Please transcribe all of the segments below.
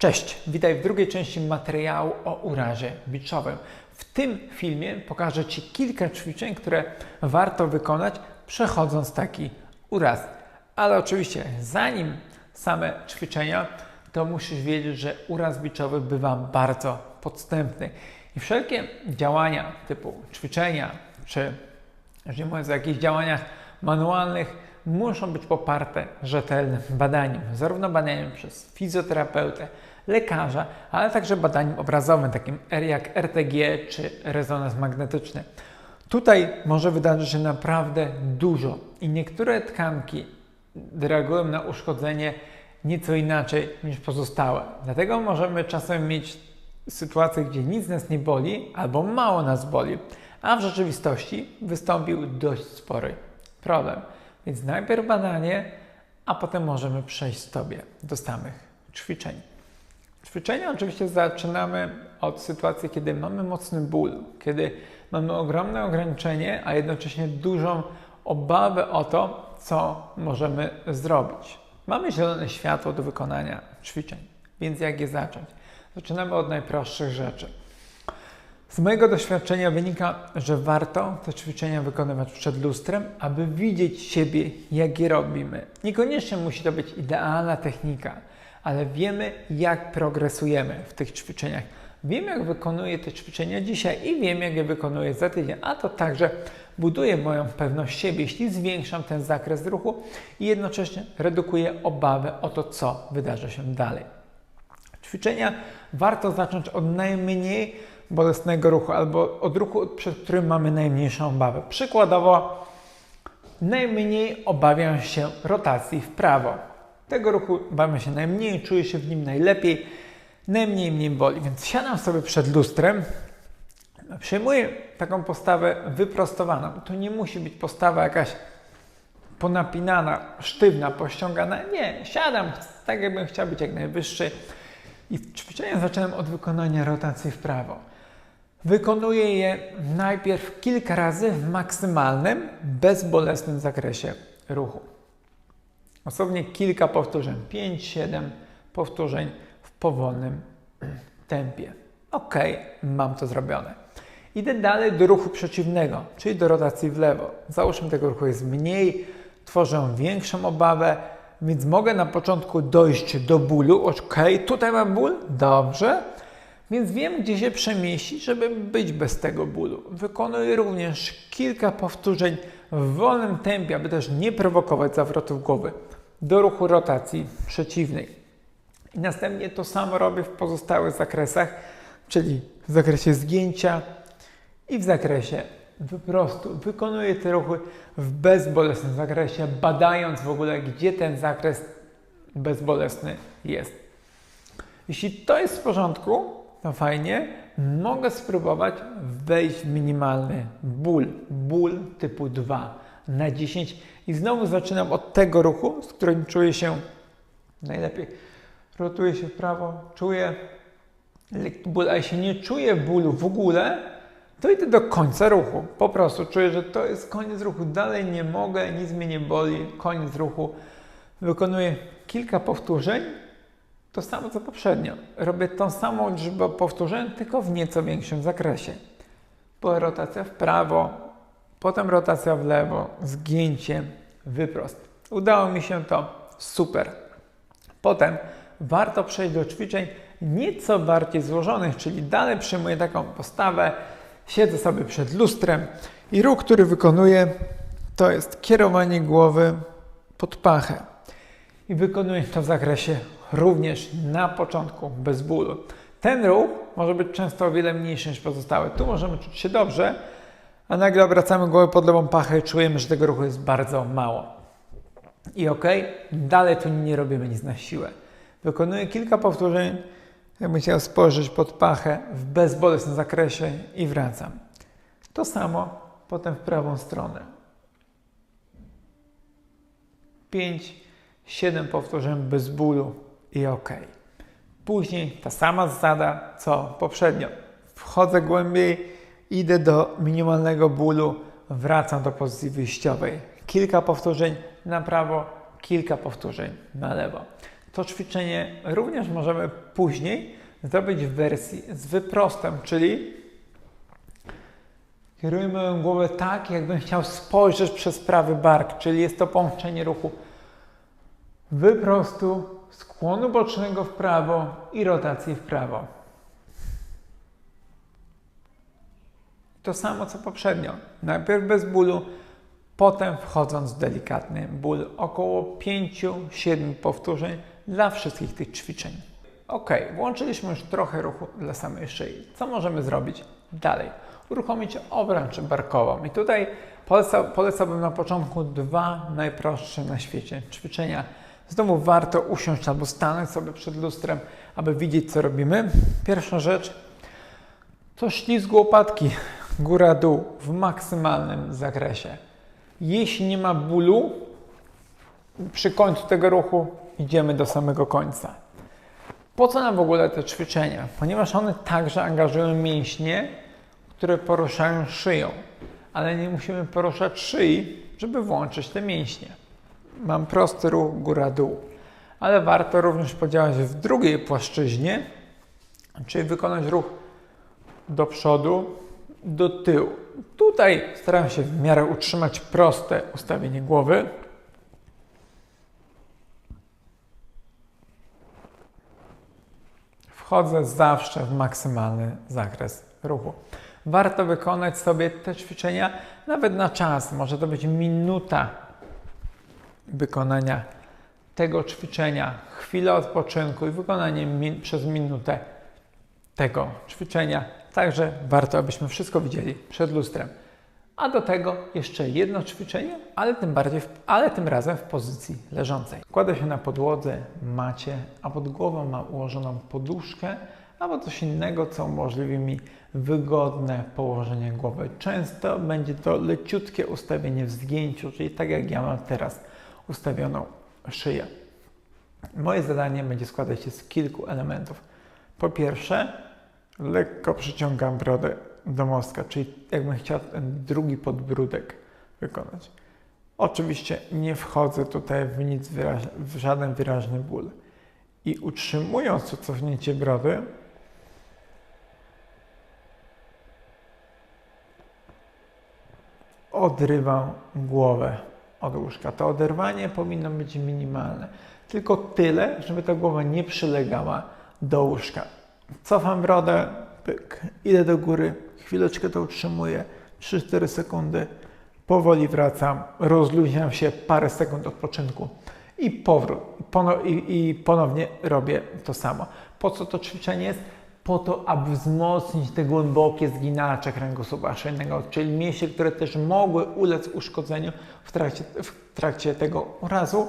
Cześć, witaj w drugiej części materiału o urazie biczowym. W tym filmie pokażę Ci kilka ćwiczeń, które warto wykonać przechodząc taki uraz. Ale oczywiście zanim same ćwiczenia, to musisz wiedzieć, że uraz biczowy bywa bardzo podstępny. I wszelkie działania typu ćwiczenia, czy jeżeli mówiąc o jakichś działaniach manualnych, muszą być poparte rzetelnym badaniem. Zarówno badaniem przez fizjoterapeutę, lekarza, ale także badaniem obrazowym, takim jak RTG czy rezonans magnetyczny. Tutaj może wydarzyć się naprawdę dużo i niektóre tkanki reagują na uszkodzenie nieco inaczej niż pozostałe. Dlatego możemy czasem mieć sytuację, gdzie nic nas nie boli albo mało nas boli, a w rzeczywistości wystąpił dość spory problem. Więc najpierw badanie, a potem możemy przejść sobie do samych ćwiczeń. Ćwiczenia oczywiście zaczynamy od sytuacji, kiedy mamy mocny ból, kiedy mamy ogromne ograniczenie, a jednocześnie dużą obawę o to, co możemy zrobić. Mamy zielone światło do wykonania ćwiczeń, więc jak je zacząć? Zaczynamy od najprostszych rzeczy. Z mojego doświadczenia wynika, że warto te ćwiczenia wykonywać przed lustrem, aby widzieć siebie, jak je robimy. Niekoniecznie musi to być idealna technika, ale wiemy, jak progresujemy w tych ćwiczeniach. Wiem, jak wykonuję te ćwiczenia dzisiaj i wiem, jak je wykonuję za tydzień, a to także buduje moją pewność siebie, jeśli zwiększam ten zakres ruchu i jednocześnie redukuję obawę o to, co wydarzy się dalej. Ćwiczenia warto zacząć od najmniej bolesnego ruchu albo od ruchu, przed którym mamy najmniejszą obawę. Przykładowo, najmniej obawiam się rotacji w prawo. Tego ruchu bawię się najmniej, czuję się w nim najlepiej, najmniej mnie boli. Więc siadam sobie przed lustrem, przyjmuję taką postawę wyprostowaną. To nie musi być postawa jakaś ponapinana, sztywna, pościągana. Nie, siadam tak, jakbym chciał być jak najwyższy. I ćwiczenia zacząłem od wykonania rotacji w prawo. Wykonuję je najpierw kilka razy w maksymalnym, bezbolesnym zakresie ruchu. Osobnie kilka powtórzeń, 5-7 powtórzeń w powolnym tempie. Ok, mam to zrobione. Idę dalej do ruchu przeciwnego, czyli do rotacji w lewo. Załóżmy, tego ruchu jest mniej, tworzę większą obawę, więc mogę na początku dojść do bólu. Ok, tutaj mam ból, dobrze. Więc wiem, gdzie się przemieścić, żeby być bez tego bólu. Wykonuję również kilka powtórzeń w wolnym tempie, aby też nie prowokować zawrotów głowy do ruchu rotacji przeciwnej. I następnie to samo robię w pozostałych zakresach, czyli w zakresie zgięcia i w zakresie wyprostu. Wykonuję te ruchy w bezbolesnym zakresie, badając w ogóle, gdzie ten zakres bezbolesny jest. Jeśli to jest w porządku, to fajnie, mogę spróbować wejść w minimalny ból, ból typu 2 na 10 i znowu zaczynam od tego ruchu, z którym czuję się najlepiej. Rotuję się w prawo, czuję lekki ból, a jeśli nie czuję bólu w ogóle, to idę do końca ruchu. Po prostu czuję, że to jest koniec ruchu. Dalej nie mogę, nic mnie nie boli, koniec ruchu. Wykonuję kilka powtórzeń, to samo co poprzednio. Robię tą samą liczbę powtórzeń, tylko w nieco większym zakresie. Po rotacja w prawo, potem rotacja w lewo, zgięcie, wyprost. Udało mi się to, super. Potem warto przejść do ćwiczeń nieco bardziej złożonych, czyli dalej przyjmuję taką postawę, siedzę sobie przed lustrem i ruch, który wykonuję, to jest kierowanie głowy pod pachę. I wykonuję to w zakresie również na początku bez bólu. Ten ruch może być często o wiele mniejszy niż pozostałe. Tu możemy czuć się dobrze, a nagle obracamy głowę pod lewą pachę i czujemy, że tego ruchu jest bardzo mało. I ok, dalej tu nie robimy nic na siłę. Wykonuję kilka powtórzeń, jakbym chciał spojrzeć pod pachę w bezbolesnym zakresie i wracam. To samo potem w prawą stronę. 5, 7 powtórzeń bez bólu i ok. Później ta sama zasada co poprzednio. Wchodzę głębiej, idę do minimalnego bólu, wracam do pozycji wyjściowej. Kilka powtórzeń na prawo, kilka powtórzeń na lewo. To ćwiczenie również możemy później zrobić w wersji z wyprostem, czyli kieruję moją głowę tak, jakbym chciał spojrzeć przez prawy bark, czyli jest to połączenie ruchu wyprostu, skłonu bocznego w prawo i rotacji w prawo. To samo co poprzednio. Najpierw bez bólu, potem wchodząc w delikatny ból. Około 5-7 powtórzeń dla wszystkich tych ćwiczeń. Ok, włączyliśmy już trochę ruchu dla samej szyi. Co możemy zrobić dalej? Uruchomić obręcz barkową. I tutaj poleca, polecałbym na początku dwa najprostsze na świecie ćwiczenia. Znowu warto usiąść albo stanąć sobie przed lustrem, aby widzieć, co robimy. Pierwsza rzecz to ślizg łopatki góra-dół w maksymalnym zakresie. Jeśli nie ma bólu, przy końcu tego ruchu idziemy do samego końca. Po co nam w ogóle te ćwiczenia? Ponieważ one także angażują mięśnie, które poruszają szyją, ale nie musimy poruszać szyi, żeby włączyć te mięśnie. Mam prosty ruch góra-dół, ale warto również podziałać w drugiej płaszczyźnie, czyli wykonać ruch do przodu, do tyłu. Tutaj staram się w miarę utrzymać proste ustawienie głowy. Wchodzę zawsze w maksymalny zakres ruchu. Warto wykonać sobie te ćwiczenia nawet na czas. Może to być minuta wykonania tego ćwiczenia, chwilę odpoczynku i wykonanie min przez minutę tego ćwiczenia. Także warto, abyśmy wszystko widzieli przed lustrem. A do tego jeszcze jedno ćwiczenie, ale tym, bardziej w, ale tym razem w pozycji leżącej. Kładę się na podłodze, macie, a pod głową mam ułożoną poduszkę albo coś innego, co umożliwi mi wygodne położenie głowy. Często będzie to leciutkie ustawienie w zgięciu, czyli tak jak ja mam teraz ustawioną szyję. Moje zadanie będzie składać się z kilku elementów. Po pierwsze, lekko przyciągam brodę do mostka, czyli jakbym chciał ten drugi podbródek wykonać. Oczywiście nie wchodzę tutaj w nic w żaden wyraźny ból. I utrzymując to cofnięcie brody, odrywam głowę od łóżka. To oderwanie powinno być minimalne. Tylko tyle, żeby ta głowa nie przylegała do łóżka. Cofam brodę, pyk, idę do góry, chwileczkę to utrzymuję, 3-4 sekundy, powoli wracam, rozluźniam się, parę sekund odpoczynku i powrót. I ponownie robię to samo. Po co to ćwiczenie jest? Po to, aby wzmocnić te głębokie zginacze kręgosłupa szyjnego, czyli mięśnie, które też mogły ulec uszkodzeniu w trakcie, w trakcie tego urazu,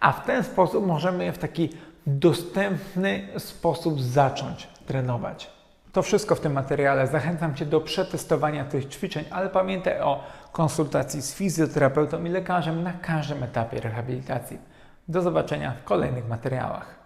a w ten sposób możemy je w taki dostępny sposób zacząć trenować. To wszystko w tym materiale. Zachęcam Cię do przetestowania tych ćwiczeń, ale pamiętaj o konsultacji z fizjoterapeutą i lekarzem na każdym etapie rehabilitacji. Do zobaczenia w kolejnych materiałach.